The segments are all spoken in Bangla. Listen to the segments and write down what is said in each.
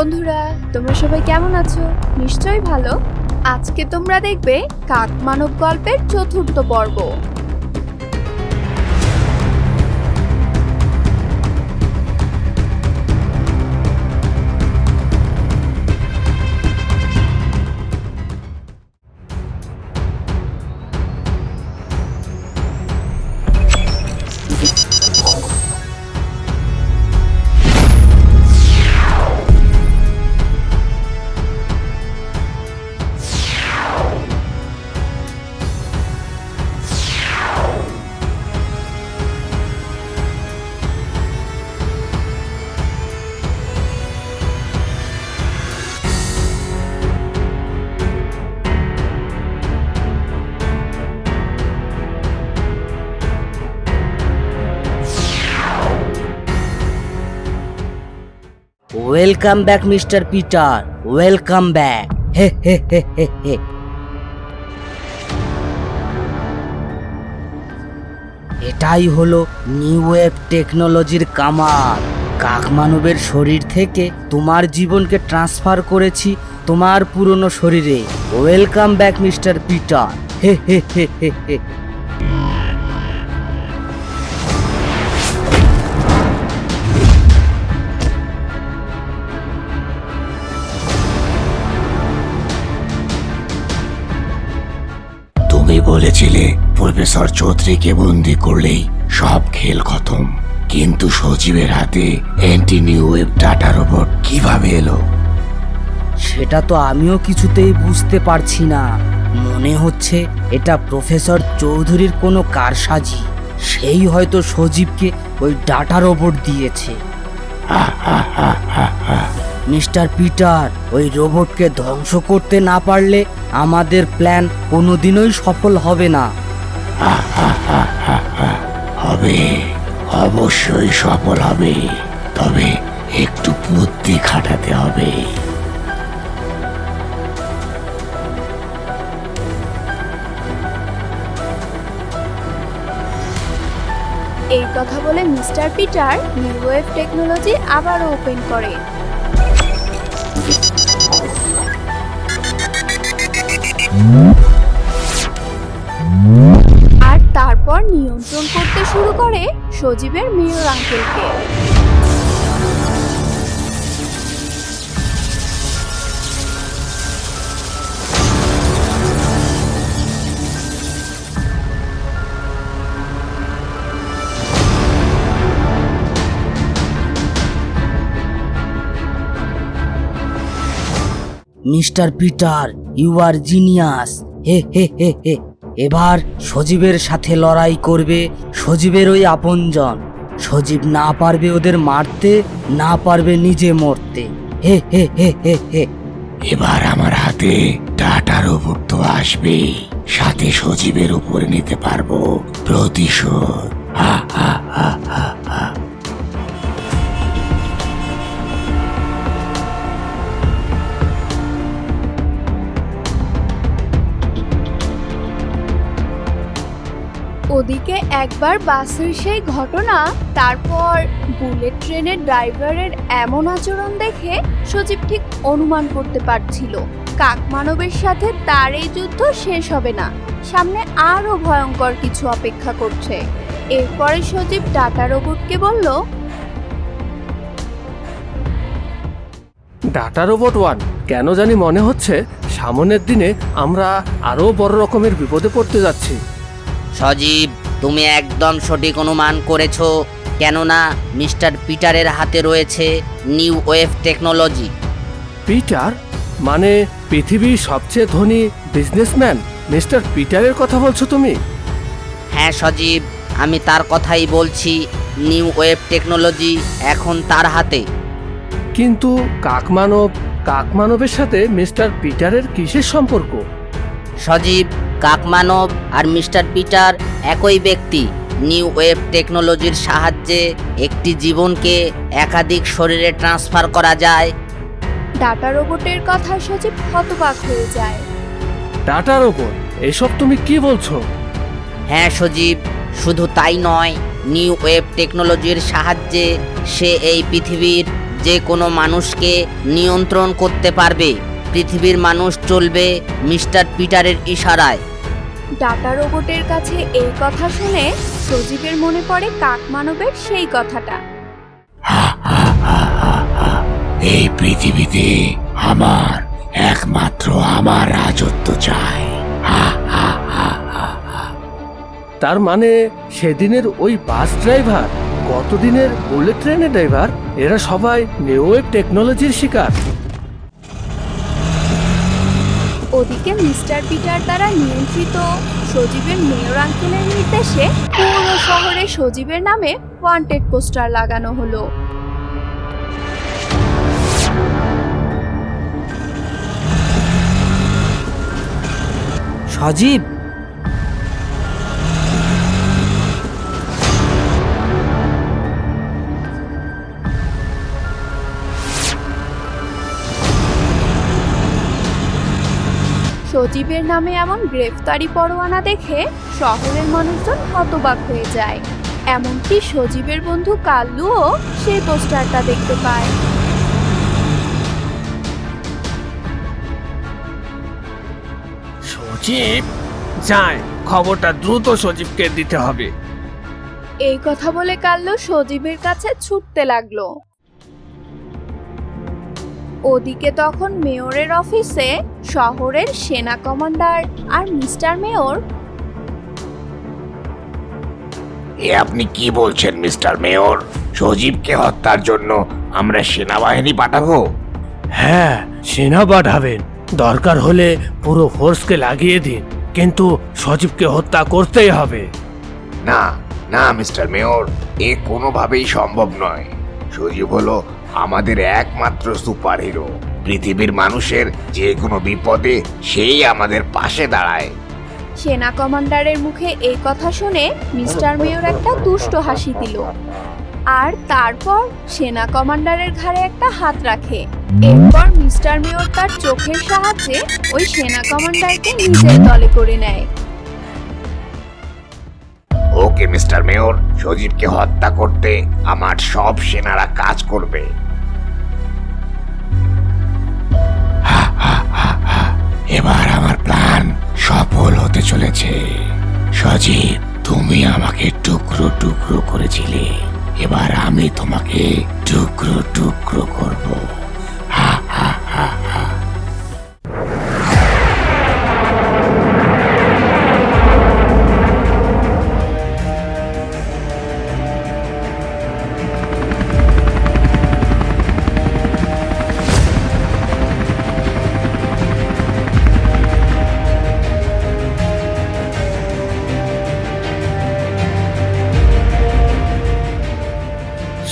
বন্ধুরা, তোমরা সবাই কেমন আছো? নিশ্চয়ই ভালো। আজকে তোমরা দেখবে কাক মানব গল্পের চতুর্থ পর্ব। Welcome back Mister Peter welcome back হে হে হে হে এটাই হলো নিউ ওয়েভ টেকনোলজির কামাল। কাকমানবের শরীর থেকে তোমার জীবনকে ট্রান্সফার করেছি তোমার পুরনো শরীরে। ওয়েলকাম ব্যাক মিস্টার পিটার হে হে হে হে হে বলেছিলে প্রফেসর চৌধুরীকে বন্দি করলেই সব খেল খতম। কিন্তু সজীবের হাতে anti new web data robot কীভাবে এলো? সেটা তো আমিও কিছুতেই বুঝতে পারছি না। মনে হচ্ছে এটা প্রফেসর চৌধুরীর কোনো কারসাজি। সেই হয়তো সজীবকে ওই ডাটা রোবট দিয়েছে। মিস্টার পিটার ওই রোবটকে ধ্বংস করতে না পারলে আমাদের প্ল্যান কোনোদিনই সফল হবে না। হবে অবশ্যই সফল হবে তবে একটু বুদ্ধি খাটাতে হবে। এই কথা বলে Mister Peter new wave technology আবারও ওপেন করে। আর তারপর নিয়ন্ত্রণ করতে শুরু করে সজীবের মেয়র আঙ্কেলকে। Mister Peter you are genius হে হে হে হে। এবার সজীবের সাথে লড়াই করবে সজীবের ওই আপনজন। সজীব না পারবে ওদের মারতে, না পারবে নিজে মরতে। হে হে হে হে হে। এবার আমার হাতে টাটার উপর তো আসবেই সাথে সজীবের উপরে নিতে পারব প্রতিশোধ। হা হা হা হা। একবার বাসের সেই ঘটনা তারপর বুলেট ট্রেনের ড্রাইভারের এমন আচরণ দেখে সজীব ঠিক অনুমান করতে পারছিল কাকমানবের সাথে তার এই যুদ্ধ শেষ হবে না। সামনে আরও ভয়ঙ্কর কিছু অপেক্ষা করছে। এরপরে সজীব ডাটা রোবটকে বলল ডাটা রোবট ওয়ান কেন জানি মনে হচ্ছে সামনের দিনে আমরা আরও বড় রকমের বিপদে পড়তে যাচ্ছি। সজীব তুমি একদম সঠিক অনুমান করেছ কেননা মিস্টার পিটারের হাতে রয়েছে নিউ ওয়েভ টেকনোলজি। পিটার? মানে পৃথিবীর সবচেয়ে ধনী বিজনেসম্যান মিস্টার পিটারের কথা বলছো তুমি? হ্যাঁ সজীব আমি তার কথাই বলছি নিউ ওয়েভ টেকনোলজি এখন তার হাতে। কিন্তু কাকমানব কাকমানবের সাথে মিস্টার পিটারের কিসের সম্পর্ক? সজীব কাকমানব আর মিস্টার পিটার একই ব্যক্তি। নিউ ওয়েভ টেকনোলজির সাহায্যে একটি জীবনকে একাধিক শরীরে ট্রান্সফার করা যায়। ডাটা রোবটের কথায় সজীব হতবাক হয়ে যায়। Data robot? এসব তুমি কি বলছো? হ্যাঁ সজীব শুধু তাই নয় নিউ ওয়েভ টেকনোলজির সাহায্যে সে এই পৃথিবীর যে কোনো মানুষকে নিয়ন্ত্রণ করতে পারবে। পৃথিবীর মানুষ চলবে মিস্টার পিটারের ইশারায়। ডাটা রোবটের কাছে এই কথা শুনে সজীবের মনে পড়ে কাকমানবের সেই কথাটা এই পৃথিবীতে আমার একমাত্র আমার রাজত্ব চাই হা, হা, হা, হা, হা। তার মানে সেদিনের ওই বাস ড্রাইভার গতদিনের বুলেট ট্রেনের ড্রাইভার এরা সবাই নিউ ওয়েব টেকনোলজির শিকার ওদিকে মিস্টার পিটার দ্বারা নিয়ন্ত্রিত সজীবের মেয়র আঙ্কেলের নির্দেশে পুরো শহরে সজীবের নামে ওয়ান্টেড পোস্টার লাগানো হলো। সজীব সজীবের নামে এমন গ্রেফতারি পরোয়ানা দেখে শহরের মানুষজন হতবাক হয়ে যায়। এমনকি সজীবের বন্ধু কাল্লুও সেই পোস্টারটা দেখতে পায়। সজীব যায় খবরটা দ্রুত সজীবকে দিতে হবে। এই কথা বলে কাল্লু সজীবের কাছে ছুটতে লাগল। ওদিকে তখন মেয়রের অফিসে শহরের সেনা কমান্ডার আর মিস্টার মেয়র। এ আপনি কি বলছেন মিস্টার মেয়র? সজীবকে হত্যার জন্য আমরা সেনাবাহিনী পাঠাবো? হ্যাঁ সেনা পাঠাবেন। দরকার হলে পুরো ফোর্সকে লাগিয়ে দিন কিন্তু সজীবকে হত্যা করতেই হবে। না না মিস্টার মেয়র এ কোনোভাবেই সম্ভব নয়। সজীব হলো আমাদের একমাত্র সুপার হিরো পৃথিবীর মানুষের যে কোনো বিপদে সেই আমাদের পাশে দাঁড়ায়। সেনা কমান্ডারের মুখে এই কথা শুনে মিস্টার মেয়র একটা দুষ্ট হাসি দিল। আর তারপর সেনা কমান্ডারের ঘাড়ে একটা হাত রাখে। এরপর মিস্টার মেয়র তার চোখের সাহায্যে ওই সেনা কমান্ডারকে নিজের দলে করে নেয়। ওকে, মিস্টার মেয়র সজীবকে হত্যা করতে আমার সব সেনারা কাজ করবে। এবার আমার প্ল্যান সফল হতে চলেছে। সজীব তুমি আমাকে টুকরো টুকরো করেছিলে। এবার আমি তোমাকে টুকরো টুকরো করব।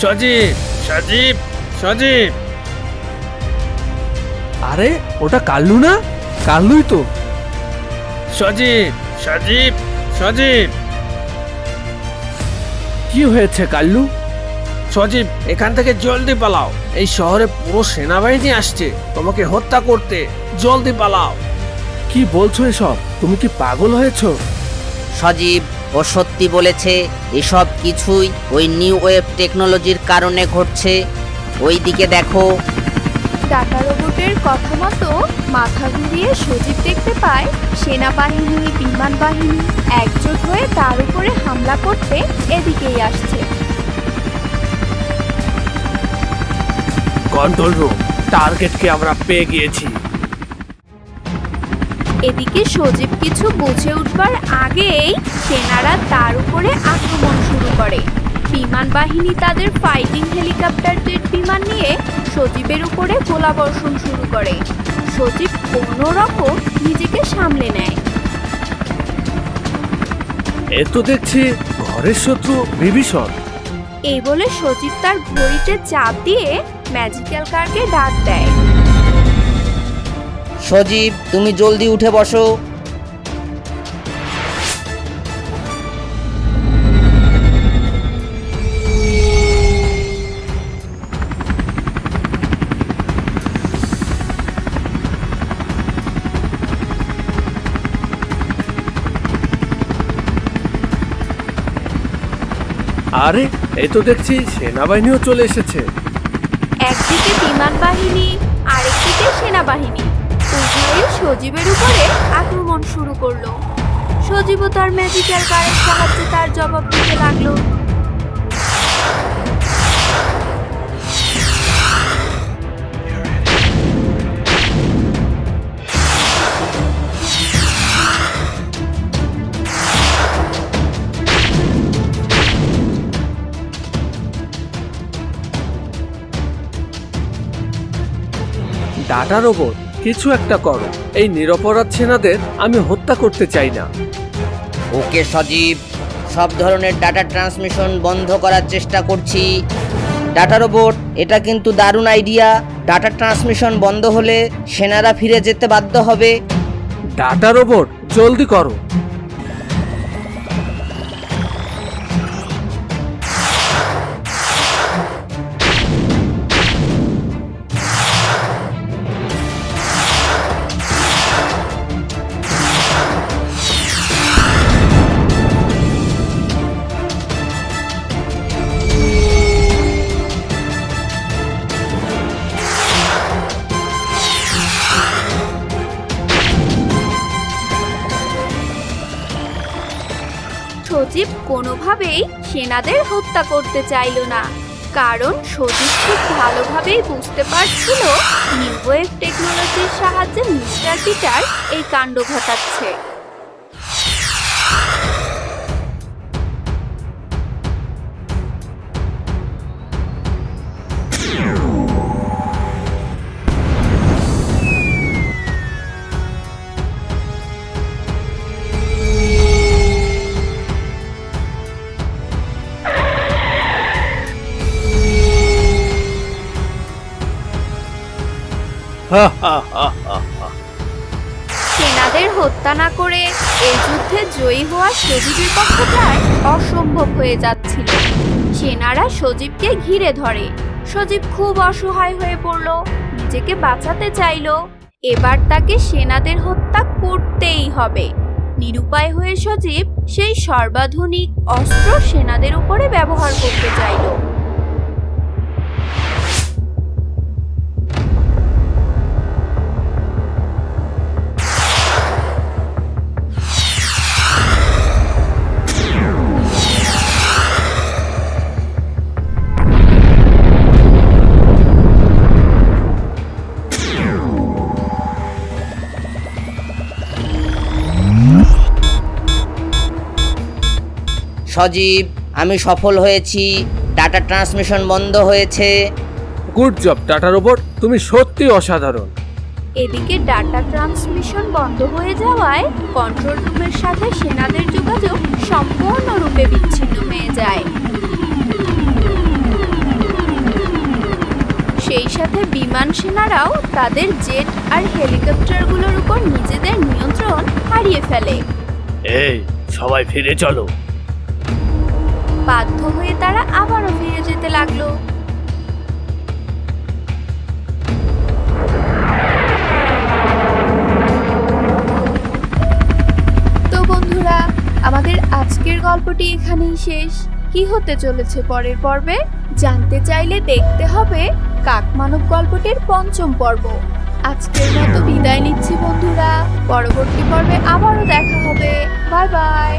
সজীব। সজীব। সজীব। আরে ওটা কাল্লু না? কাল্লুই তো। সজীব। সজীব। সজীব। কি হয়েছে কাল্লু? সজীব এখান থেকে জলদি পালাও। এই শহরে পুরো সেনাবাহিনী আসছে। তোমাকে হত্যা করতে জলদি পালাও। কি বলছো এসব? তুমি কি পাগল হয়েছো? সজীব ও সত্যি বলেছে এসব কিছুই ওই নিউ ওয়েব টেকনোলজির কারণে ঘটছে। ওই দিকে দেখো। ডাটা রোবটের কথা মতো মাথা ঘুরিয়ে সজীব দেখতে পায় সেনাবাহিনী বিমান বাহিনী একজোট হয়ে তার উপরে হামলা করতে এদিকেই আসছে। কন্ট্রোল রুম টার্গেটকে আমরা পেয়ে গিয়েছি। এদিকে সজীব কিছু বুঝে উঠবার আগেই সেনারা তার উপরে আক্রমণ শুরু করে। বিমান বাহিনী তাদের ফাইটিং হেলিকপ্টার জেট বিমান নিয়ে সজীবের উপরে গোলাবর্ষণ শুরু করে। সজীব কোনো রকম নিজেকে সামলে নেয়। এ তো দেখছি ঘরের শত্রু বিভীষণ। এই বলে সজীব তার ঘড়িতে চাপ দিয়ে ম্যাজিক্যাল কারকে ডাক দেয়। সজীব তুমি জলদি উঠে বসো। আরে এই তো দেখছি সেনাবাহিনীও চলে এসেছে। একদিকে বিমান বাহিনী আরেকদিকে সেনাবাহিনী। উভয়ই সজীবের উপরে আক্রমণ শুরু করল। সজীবও তার ম্যাজিক্যাল কারের সাহায্যে তার জবাব দিতে লাগল। Data robot? কিছু একটা করো। এই নিরপরাধ সেনাদের আমি হত্যা করতে চাই না। ওকে সজীব সব ধরনের ডাটা ট্রান্সমিশন বন্ধ করার চেষ্টা করছি। ডাটা রোবট এটা কিন্তু দারুণ আইডিয়া। ডাটা ট্রান্সমিশন বন্ধ হলে সেনারা ফিরে যেতে বাধ্য হবে। ডাটা রোবট জলদি করো। কোনোভাবেই সেনাদের হত্যা করতে চাইল না। কারণ সতীশ খুব ভালোভাবেই বুঝতে পারছিল নিউ ওয়েভ টেকনোলজির সাহায্যে মিস্টার পিটার এই কাণ্ড ঘটাচ্ছে। সেনাদের হত্যা না করে এই যুদ্ধে জয়ী হওয়া সজীবের পক্ষে প্রায় অসম্ভব হয়ে যাচ্ছিল। সেনারা সজীবকে ঘিরে ধরে। সজীব খুব অসহায় হয়ে পড়ল, নিজেকে বাঁচাতে চাইলো। এবার তাকে সেনাদের হত্যা করতেই হবে। নিরুপায় হয়ে সজীব সেই সর্বাধুনিক অস্ত্র সেনাদের উপরে ব্যবহার করতে চাইলো। সজীব আমি সফল হয়েছি ডাটা ট্রান্সমিশন বন্ধ হয়েছে। গুড জব ডাটা রোবট তুমি সত্যি অসাধারণ। এদিকে ডাটা ট্রান্সমিশন বন্ধ হয়ে যাওয়ায় কন্ট্রোল রুমের সাথে সেনাদের যোগাযোগ সম্পূর্ণরূপে বিচ্ছিন্ন হয়ে যায়। সেই সাথে বিমান সেনারাও তাদের জেট আর হেলিকপ্টারগুলোর উপর নিজেদের নিয়ন্ত্রণ হারিয়ে ফেলে। এই সবাই ফিরে চলো। বাধ্য হয়ে তারা আবারও ফিরে যেতে লাগল। তো বন্ধুরা, আমাদের আজকের গল্পটি এখানেই শেষ। কি হতে চলেছে পরের পর্বে? জানতে চাইলে দেখতে হবে কাকমানব গল্পটির পঞ্চম পর্ব। আজকের মতো বিদায় নিচ্ছি বন্ধুরা। পরবর্তী পর্বে আবারও দেখা হবে। Bye bye.